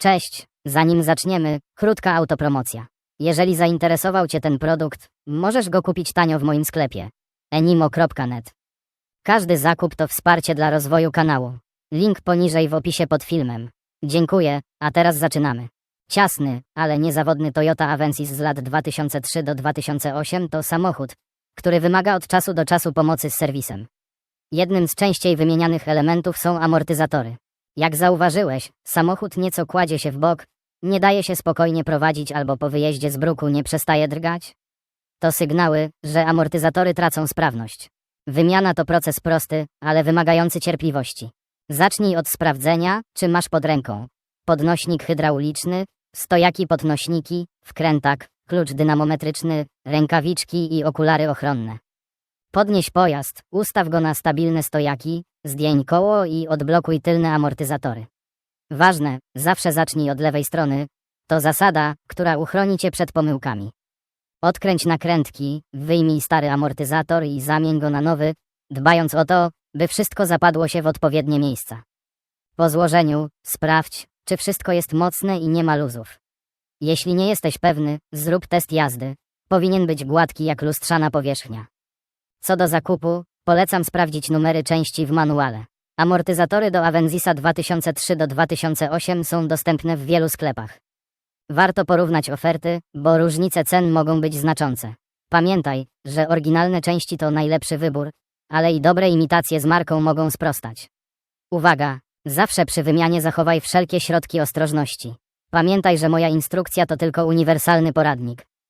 Cześć, zanim zaczniemy, krótka autopromocja. Jeżeli zainteresował Cię ten produkt, możesz go kupić tanio w moim sklepie enimo.net. Każdy zakup to wsparcie dla rozwoju kanału. Link poniżej w opisie pod filmem. Dziękuję, a teraz zaczynamy. Ciasny, ale niezawodny Toyota Avensis z lat 2003 do 2008 to samochód, który wymaga od czasu do czasu pomocy z serwisem. Jednym z częściej wymienianych elementów są amortyzatory. Jak zauważyłeś, samochód nieco kładzie się w bok, nie daje się spokojnie prowadzić albo po wyjeździe z bruku nie przestaje drgać? To sygnały, że amortyzatory tracą sprawność. Wymiana to proces prosty, ale wymagający cierpliwości. Zacznij od sprawdzenia, czy masz pod ręką podnośnik hydrauliczny, stojaki podnośniki, wkrętak, klucz dynamometryczny, rękawiczki i okulary ochronne. Podnieś pojazd, ustaw go na stabilne stojaki, zdjęj koło i odblokuj tylne amortyzatory. Ważne, zawsze zacznij od lewej strony. To zasada, która uchroni cię przed pomyłkami. Odkręć nakrętki, wyjmij stary amortyzator i zamień go na nowy, dbając o to, by wszystko zapadło się w odpowiednie miejsca. Po złożeniu, sprawdź, czy wszystko jest mocne i nie ma luzów. Jeśli nie jesteś pewny, zrób test jazdy. Powinien być gładki jak lustrzana powierzchnia. Co do zakupu, polecam sprawdzić numery części w manuale. Amortyzatory do Avenzisa 2003 do 2008 są dostępne w wielu sklepach. Warto porównać oferty, bo różnice cen mogą być znaczące. Pamiętaj, że oryginalne części to najlepszy wybór, ale i dobre imitacje z marką mogą sprostać. Uwaga! Zawsze przy wymianie zachowaj wszelkie środki ostrożności. Pamiętaj, że moja instrukcja to tylko uniwersalny poradnik.